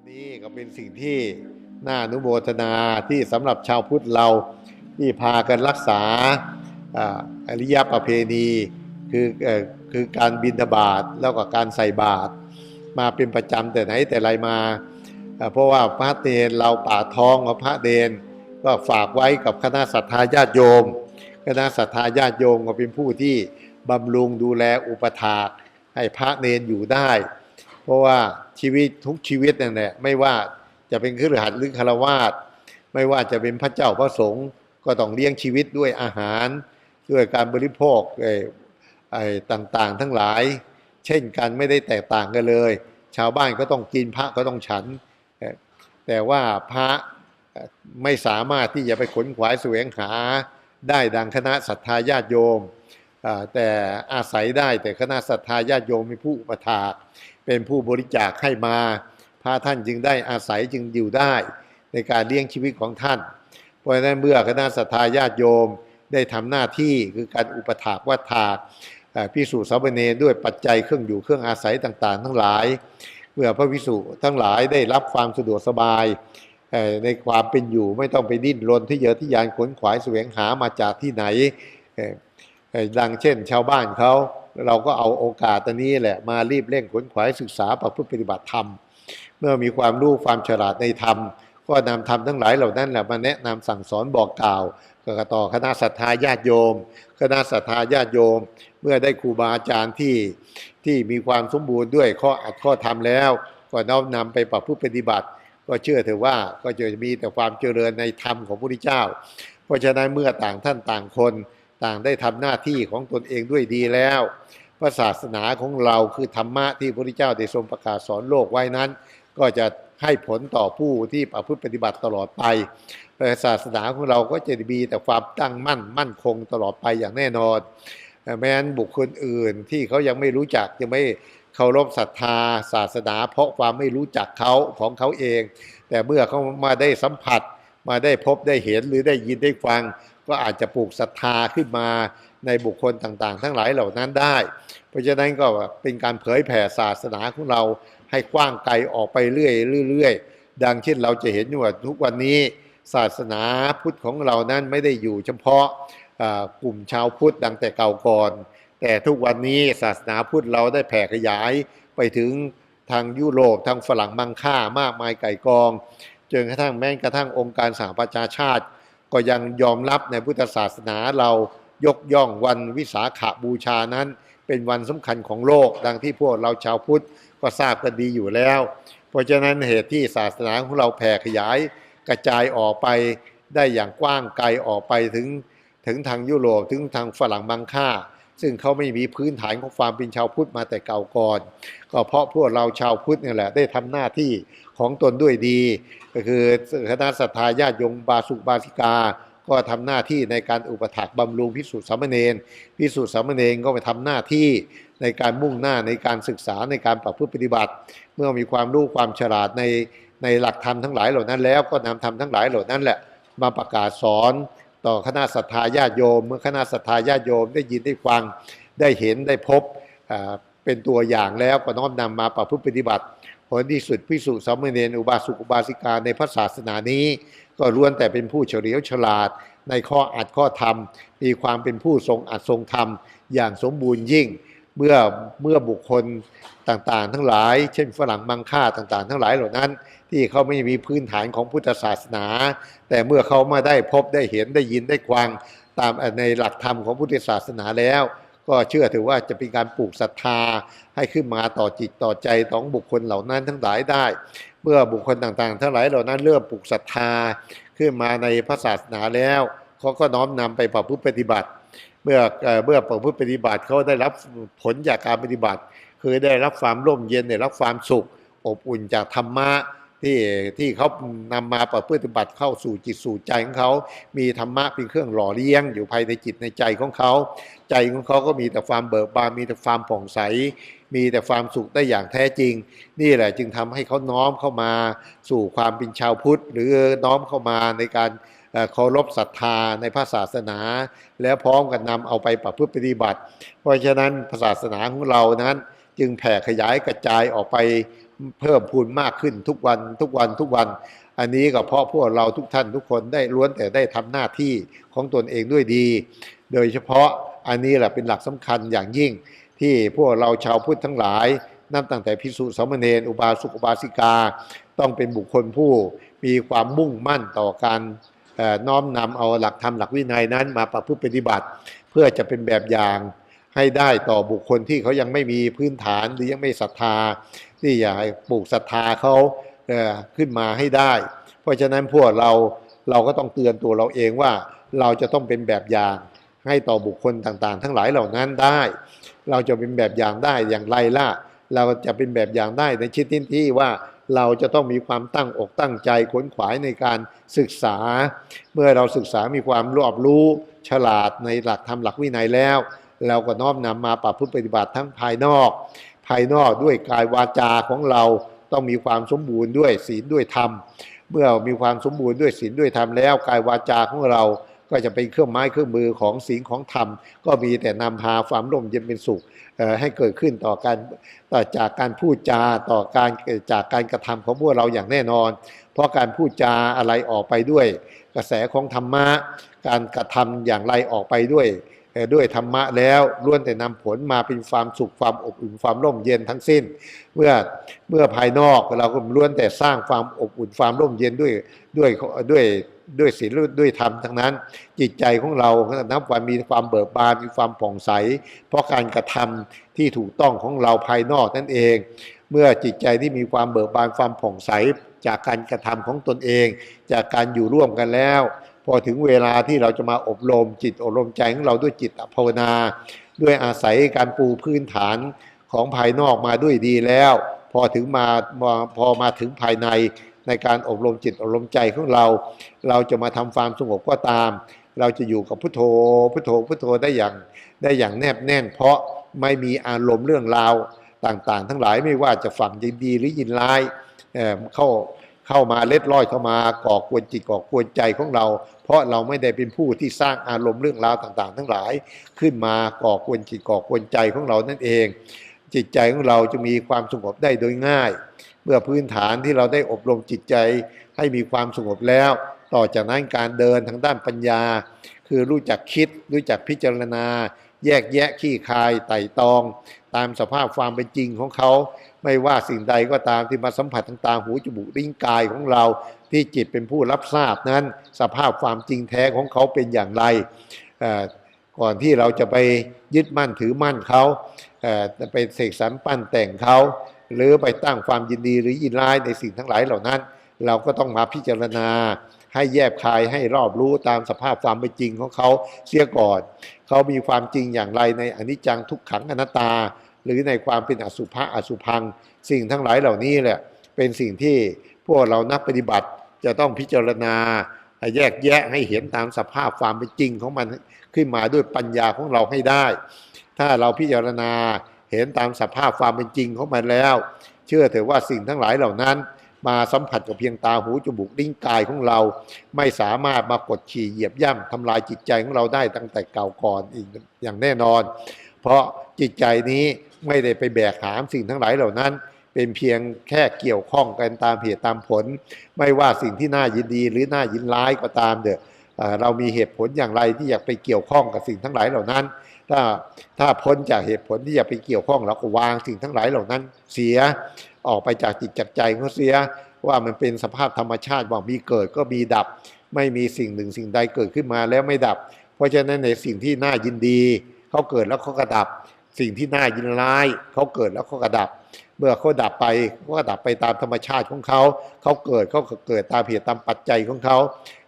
ันนี้ก็เป็นสิ่งที่น่าอนุโมทนาที่สำหรับชาวพุทธเราที่พากันรักษาอริยประเพณีคือคือการบินทบาทแล้วก็การใส่บาตรมาเป็นประจำแต่ไหนแต่ไรมา เพราะว่าพระเดนเราป่าทองกับพระเดนก็ฝากไว้กับคณะศรัทธาญาติโยม คณะศรัทธาญาติโยมก็เป็นผู้ที่บำรุงดูแลอุปถากให้พระเนนอยู่ได้ ราะว่าชีวิตทุกชีวิตนั่นแหละไม่ว่าจะเป็นคฤหัสถ์หรือคารวาสไม่ว่าจะเป็นพระเจ้าพระสงฆ์ก็ต้องเลี้ยงชีวิตด้วยอาหารด้วยการบริโภคไอ้ไอ้ต่างๆ ทั้งหลาย เช่นกันไม่ได้แตกต่างกันเลย ชาวบ้านก็ต้องกินพระก็ต้องฉัน แต่ว่าพระไม่สามารถที่จะไปขนขวายแสวงหาได้ดังคณะศรัทธาญาติโยม แต่อาศัยได้แต่คณะศรัทธาญาติโยมมีผู้อุปถากเป็นผู้บริจาคให้มาพระท่านจึงได้อาศัยจึงอยู่ได้ ในการเลี้ยงชีวิตของท่าน เพราะฉะนั้นเมื่อคณะศรัทธาญาติโยมได้ทำหน้าที่คือการอุปถากวัฏถากพิสูจน์สามเณรด้วยปัจจัยเครื่องอยู่เครื่องอาศัยต่างๆ ทั้งหลาย เมื่อพระพิสุทั้งหลายได้รับความสะดวกสบายในความเป็นอยู่ไม่ต้องไปดิ้นรนที่เยอะที่ยานขนขวายแสวงหามาจากที่ไหน ดังเช่น ชาวบ้านเขาเราก็เอาโอกาสตอนนี้แหละมารีบเร่งขนขวายศึกษาประพฤติปฏิบัติธรรม เมื่อมีความรู้ความฉลาดในธรรม ก็นำธรรมทั้งหลายเหล่านั้นแหละมาแนะนำสั่งสอนบอกกล่าวกับต่อคณะศรัทธาญาติโยม คณะศรัทธาญาติโยม เมื่อได้ครูบาอาจารย์ที่ที่มีความสมบูรณ์ด้วยข้ออัดข้อธรรมแล้ว ก็น้อมนำไปปรับผู้ปฏิบัติ ก็เชื่อเถอะว่าก็จะมีแต่ความเจริญในธรรมของพระพุทธเจ้า เพราะฉะนั้นเมื่อต่างท่านต่างคน ต่างได้ทำหน้าที่ของตนเองด้วยดีแล้วพระศาสนาของเราคือธรรมะที่พระพุทธเจ้าได้ทรงประกาศสอนโลกไว้นั้น ก็จะให้ผลต่อผู้ที่ประพฤติปฏิบัติตลอดไปศาสนาของเราก็จะมีแต่ความตั้งมั่นมั่นคงตลอดไปอย่างแน่นอนแม้นบุคคลอื่นที่เขายังไม่รู้จักยังไม่เคารพศรัทธาศาสนา เพราะความไม่รู้จักเขาของเขาเอง แต่เมื่อเขามาได้สัมผัสมาได้พบได้เห็นหรือได้ยินได้ฟัง ก็อาจจะปลูกศรัทธาขึ้นมาในบุคคลต่างๆ ทั้งหลายเหล่านั้นได้ เพราะฉะนั้นก็เป็นการเผยแผ่ศาสนาของเราให้กว้างไกลออกไปเรื่อยๆเรื่อยดังเช่นเราจะเห็นว่าทุกวันนี้ศาสนาพุทธของเรานั้นไม่ได้อยู่เฉพาะกลุ่มชาวพุทธดังแต่เก่าก่อน แต่ทุกวันนี้ศาสนาพุทธเราได้แผ่ขยายไปถึงทางยุโรปทางฝรั่งมังค่ามากมายไก่กองจนกระทั่งแม้กระทั่งองค์การสหประชาชาติ ก็ยังยอมรับในพุทธศาสนาเรายกย่องวันวิสาขาบูชานั้น เป็นวันสำคัญของโลก ดังที่พวกเราชาวพุทธก็ทราบกันดีอยู่แล้ว เพราะฉะนั้นเหตุที่ศาสนาของเราแผ่ขยายกระจายออกไปได้อย่างกว้างไกลออกไปถึงถึงทางยุโรปถึงทางฝรั่งมังค่า ซึ่งเขาไม่มีพื้นฐานของความเป็นชาวพุทธมาแต่เก่าก่อน ก็เพราะพวกเราชาวพุทธนี่แหละได้ทำหน้าที่ของตนด้วยดี ก็คือคณะศรัทธาญาติยมบาสุบาสิกา ก็ทำหน้าที่ในการอุปถักบำรุงพิสุทธิสามเณรพิสุทธิสามเณรก็ไปทำหน้าที่ในการมุ่งหน้าในการศึกษาในการปรับพฤติปฏิบัติ เมื่อมีความรู้ความฉลาดในในหลักธรรมทั้งหลายเหล่านั้นแล้วก็นำธรรมทั้งหลายเหล่านั้นแหละมาประกาศสอน ต่อคณะศรัทธาญาติโยม เมื่อคณะศรัทธาญาติโยม ได้ยินได้ฟังได้เห็นได้พบเป็นตัวอย่างแล้วก็น้อมนำมาประพฤติปฏิบัติผลที่สุดพิสุสามเณรอุบาสกอุบาสิกาในพระศาสนานี้ ก็ล้วนแต่เป็นผู้เฉลียวฉลาด ในข้ออัดข้อธรรม มีความเป็นผู้ทรงอัดทรงธรรม อย่างสมบูรณ์ยิ่ง เมื่อเมื่อบุคคลต่างๆ ทั้งหลาย เช่นฝรั่งมังค่าต่างๆ ทั้งหลายเหล่านั้น ที่เขาไม่มีพื้นฐานของพุทธศาสนา แต่เมื่อเขามาได้พบได้เห็นได้ยินได้ฟังตามในหลักธรรมของพุทธศาสนาแล้ว ก็เชื่อถือว่าจะเป็นการปลูกศรัทธาให้ขึ้นมาต่อจิตต่อใจของบุคคลเหล่านั้นทั้งหลายได้ เมื่อบุคคลต่างๆ ทั้งหลายเหล่านั้นเริ่มปลูกศรัทธาขึ้นมาในพระศาสนาแล้วเขาก็น้อมนำไปประพฤติปฏิบัติ เมื่อเอ่อเมื่อประพฤติปฏิบัติเขาได้รับผลจากการปฏิบัติ คือได้รับความร่มเย็นได้รับความสุข อบอุ่นจากธรรมะ ที่ที่เขานำมาประพฤติปฏิบัติเข้าสู่จิตสู่ใจของเขา มีธรรมะเป็นเครื่องหล่อเลี้ยง อยู่ภายในจิตในใจของเขา ใจของเขาก็มีแต่ความเบิกบานมีแต่ความผ่องใส มีแต่ความสุขได้อย่างแท้จริง นี่แหละจึงทำให้เขาน้อมเข้ามาสู่ความเป็นชาวพุทธ หรือน้อมเข้ามาในการเคารพศรัทธาในพระศาสนา แล้วพร้อมกันนำเอาไปประพฤติปฏิบัติ เพราะฉะนั้นศาสนาของเรานั้น จึงแผ่ขยายกระจายออกไป เพิ่มพูนมากขึ้นทุกวันทุกวันทุกวัน อันนี้ก็เพราะพวกเราทุกท่านทุกคนได้ล้วนแต่ได้ทำหน้าที่ของตนเองด้วยดี โดยเฉพาะอันนี้แหละเป็นหลักสำคัญอย่างยิ่งที่พวกเราชาวพุทธทั้งหลายนับตั้งแต่พิสุสามเณรอุบาสกอุบาสิกา ต้องเป็นบุคคลผู้มีความมุ่งมั่นต่อการน้อมนำเอาหลักธรรมหลักวินัยนั้นมาประพฤติปฏิบัติ เพื่อจะเป็นแบบอย่าง ให้ได้ต่อบุคคลที่เขายังไม่มีพื้นฐานหรือยังไม่ศรัทธาที่อยากปลูกศรัทธาเขาเขึ้นมาให้ได้ เพราะฉะนั้นพวกเราเราก็ต้องเตือนตัวเราเองว่าเราจะต้องเป็นแบบอย่างให้ต่อบุคคลต่างๆ ทั้งหลายเหล่านั้นได้ เราจะเป็นแบบอย่างได้อย่างไรล่ะ เราจะเป็นแบบอย่างได้ในชิดที่ที่ว่าเราจะต้องมีความตั้งอกตั้งใจขวนขวายในการศึกษา เมื่อเราศึกษามีความรอบรู้ฉลาดในหลักธรรมหลักวินัยแล้ว เราก็น้อมนำมาปรับพฤติปฏิบัติทั้งภายนอก ภายนอกด้วยกายวาจาของเราต้องมีความสมบูรณ์ด้วยศีลด้วยธรรม เมื่อมีความสมบูรณ์ด้วยศีลด้วยธรรมแล้วกายวาจาของเราก็จะเป็นเครื่องไม้เครื่องมือของศีลของธรรม ก็มีแต่นำพาความร่มเย็นเป็นสุขให้เกิดขึ้นต่อการต่อจากการพูดจาต่อการจากการกระทำของพวกเราอย่างแน่นอน เพราะการพูดจาอะไรออกไปด้วย กระแสของธรรมะการกระทำอย่างไรออกไปด้วย ด้วยธรรมะแล้วล้วนแต่นำผลมาเป็นความสุขความอบอุ่นความร่มเย็นทั้งสิ้น เมื่อเมื่อภายนอกเราก็ล้วนแต่สร้างความอบอุ่นความร่มเย็นด้วยด้วยด้วยด้วยศีลด้วยธรรมทั้งนั้น จิตใจของเราก็นับวันมีความเบิกบานมีความผ่องใส เพราะการกระทำที่ถูกต้องของเราภายนอกนั่นเอง เมื่อจิตใจที่มีความเบิกบานความผ่องใส จากการกระทำของตนเอง จากการอยู่ร่วมกันแล้ว พอถึงเวลาที่เราจะมาอบรมจิตอบรมใจของเราด้วยจิตภาวนา ด้วยอาศัยการปูพื้นฐานของภายนอกมาด้วยดีแล้ว พอถึงมามาพอมาถึงภายในในการอบรมจิตอบรมใจของเรา เราจะมาทำความสงบก็ตาม เราจะอยู่กับพุทโธพุทโธพุทโธได้อย่างได้อย่างแนบแน่น เพราะไม่มีอารมณ์เรื่องราวต่างๆ ทั้งหลายไม่ว่าจะฝั่งยินดีหรือยินร้ายเอ่เข้า เข้ามาเล็ดลอยเข้ามาก่อกวนจิตก่อกวนใจของเรา เพราะเราไม่ได้เป็นผู้ที่สร้างอารมณ์เรื่องราวต่างๆ ทั้งหลาย ขึ้นมาก่อกวนจิตก่อกวนใจของเรานั่นเอง จิตใจของเราจะมีความสงบได้โดยง่าย เมื่อพื้นฐานที่เราได้อบรมจิตใจให้มีความสงบแล้ว ต่อจากนั้นการเดินทางด้านปัญญา คือรู้จักคิด รู้จักพิจารณา แยกแยะขี้คายไต่ตอง ตามสภาพความเป็นจริงของเขา ไม่ว่าสิ่งใดก็ตามที่มาสัมผัสทางตาหูจมูกลิ้นกายของเรา ที่จิตเป็นผู้รับทราบนั้น สภาพความจริงแท้ของเขาเป็นอย่างไร ก่อนที่เราจะไปยึดมั่นถือมั่นเขาไปเสกสรรปั้นแต่งเขา หรือไปตั้งความยินดีหรือยินร้ายในสิ่งทั้งหลายเหล่านั้น เราก็ต้องมาพิจารณาให้แยบคายให้รอบรู้ตามสภาพความเป็นจริงของเขาเสียก่อน เขามีความจริงอย่างไรในอนิจจังทุกขังอนัตตา หรือในความเป็นอสุภะอสุพัง สิ่งทั้งหลายเหล่านี้แหละเป็นสิ่งที่พวกเรานักปฏิบัติจะต้องพิจารณาแยกแยะให้เห็นตามสภาพความเป็นจริงของมันขึ้นมาด้วยปัญญาของเราให้ได้ ถ้าเราพิจารณาเห็นตามสภาพความเป็นจริงของมันแล้ว เชื่อเถอะว่าสิ่งทั้งหลายเหล่านั้น มาสัมผัสกับเพียงตาหูจมูกลิ้นกายของเรา ไม่สามารถมากดขี่เหยียบย่ำทำลายจิตใจของเราได้ตั้งแต่เก่าก่อนอีกอย่างแน่นอน เพราะจิตใจนี้ ไม่ได้ไปแบกหามสิ่งทั้งหลายเหล่านั้น เป็นเพียงแค่เกี่ยวข้องกันตามเหตุตามผล ไม่ว่าสิ่งที่น่ายินดีหรือน่ายินร้ายก็ตามเด้อเอ่อเรามีเหตุผลอย่างไรที่อยากไปเกี่ยวข้องกับสิ่งทั้งหลายเหล่านั้น ถ้าถ้าพ้นจากเหตุผลที่จะไปเกี่ยวข้องเราก็วางสิ่งทั้งหลายเหล่านั้น เสียออกไปจากจิตจากใจของเสียว่ามันเป็นสภาพธรรมชาติว่ามีเกิดก็มีดับ ไม่มีสิ่งหนึ่งสิ่งใดเกิดขึ้นมาแล้วไม่ดับ เพราะฉะนั้นในสิ่งที่น่ายินดีเขาเกิดแล้วเขาก็ดับ สิ่งที่น่ายินร้ายเขาเกิดแล้วเขากระดับ เมื่อเขาดับไปเขาก็ดับไปตามธรรมชาติของเขาเขาเกิดเขาเกิดตามเหตุตามปัจจัยของเขา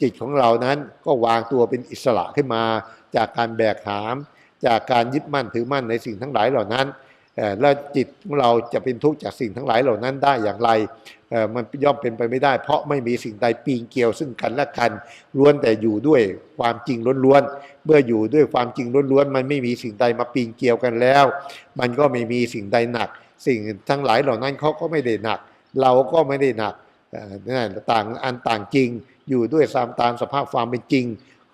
จิตของเรานั้นก็วางตัวเป็นอิสระขึ้นมา จากการแบกหาม จากการยึดมั่นถือมั่นในสิ่งทั้งหลายเหล่านั้น แล้วจิตของเราจะเป็นทุกข์จากสิ่งทั้งหลายเหล่านั้นได้อย่างไรมันย่อมเป็นไปไม่ได้ เพราะไม่มีสิ่งใดปีนเกี่ยวซึ่งกันและกันล้วนแต่อยู่ด้วยความจริงล้วนๆเมื่ออยู่ด้วยความจริงล้วนๆมันไม่มีสิ่งใดมาปีนเกี่ยวกันแล้ว มันก็ไม่มีสิ่งใดหนัก สิ่งทั้งหลายเหล่านั้นเขาก็ไม่ได้หนัก เราก็ไม่ได้หนักนั่นต่างอันต่างจริงอยู่ด้วยตามตามสภาพความเป็นจริง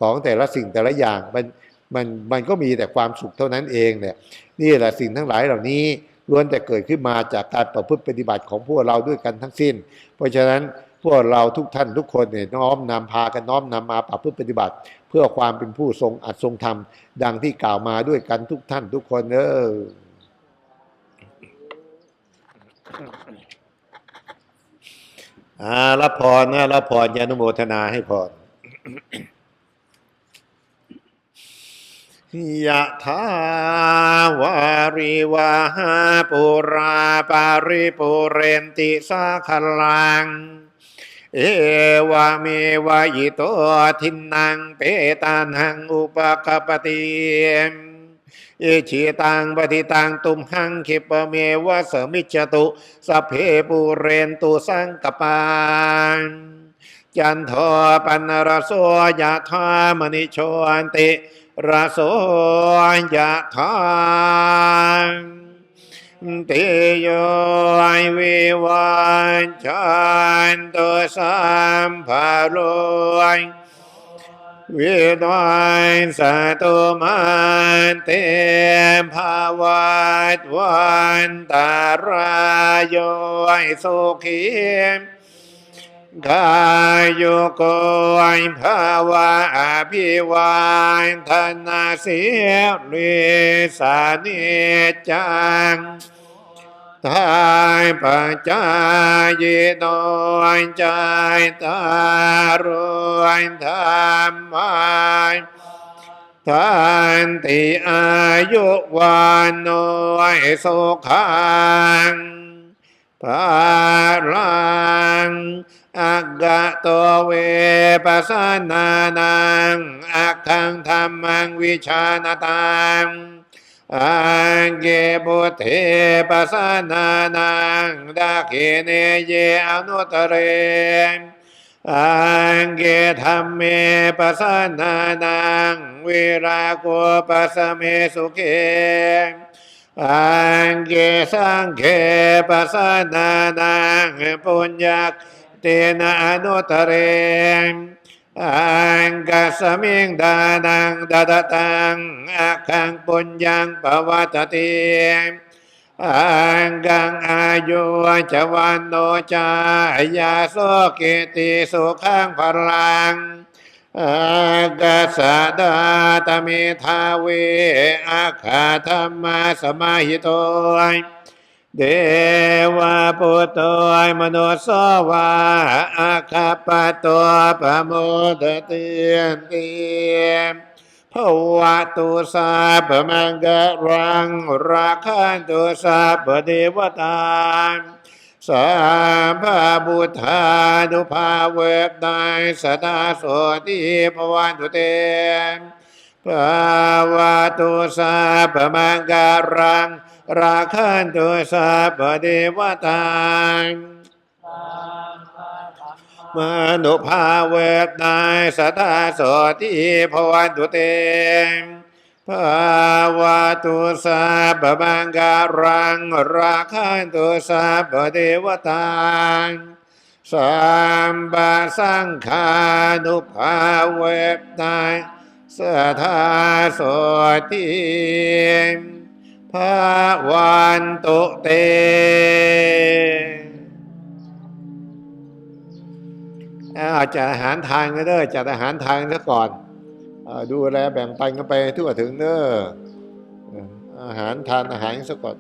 ของแต่ละสิ่งแต่ละอย่างมัน มันมันก็มีแต่ความสุขเท่านั้นเองเนี่ยนี่แหละสิ่งทั้งหลายเหล่านี้ล้วนแต่เกิดขึ้นมาจากการประพฤติปฏิบัติของพวกเราด้วยกันทั้งสิ้น เพราะฉะนั้นพวกเราทุกท่านทุกคนเนี่ยน้อมนำพากันน้อมนำมาประพฤติปฏิบัติ เพื่อความเป็นผู้ทรงอัดทรงธรรม ดังที่กล่าวมาด้วยกันทุกท่านทุกคนเอออารับพรนะรับพรยานุโมทนาให้พร ยะถาวาริวาหาปุราปาริปุเรนติสาคลัง เอวาเมวะยิโตทินังเปตานังอุปกปปติเอชิตังปฏิตังตุมหังคิปเมวะสมิจตุสเพปุเรนตุสังกปานจันโทปันรโสยะธามณิโชนติ ระโสยะทานติโยวิวันจันตุสัมภาโรยวิดวันสตุมันเตภาวัตวันตารายโยสุขี กายโยโกยภาวะอภิวันธนาเสียริสานิจังทายปัจจายโนยใจตารวยธรรมายทันติอายุวันโนยสุขังภาลัง อักกะตัวเวปัสสนานังอักขังธรรมังวิชาณตังอังเกบุเทปัสสนานังดาเกเนเยอนุตเรอังเกธรรมเมปัสสนานังวิราโกปัสสเมสุเกอังเกสังเคปัสสนานังปุญญา เตนะอนุตเรนอังกัสมิงดานังดาดตังอาคังปุญญังปวัตติอังกังอายุจวันโนจายาโสกิติสุขังพลังอากาสดาตเมทาเวอาคาธรรมาสมาหิโตยเด ปุตโตมโนสวาอาคาปะโตปะโมทเตียนเตียมภวะตุสาปมังกรังราคันตุสาปเดวตาสัมภาบุธานุภาเวบนายสดาโสติภวันตุเต ภาวะตุสาปมังการัง ราคันตุสาปเดวตามนุภาเวบนายสดาสติภวันตุเตภาวะตุสาปมังการัง ราคันตุสาปเดวตาสัมบาสังคานุภาเวบนาย สทาโสติภาวันตุเต อาจัดอาหารทานกันเด้อจัดอาหารทานซะก่อนอดูแลแบ่งปันกันไปทั่วถึงเด้อเอออาหารทานอาหารซะก่อน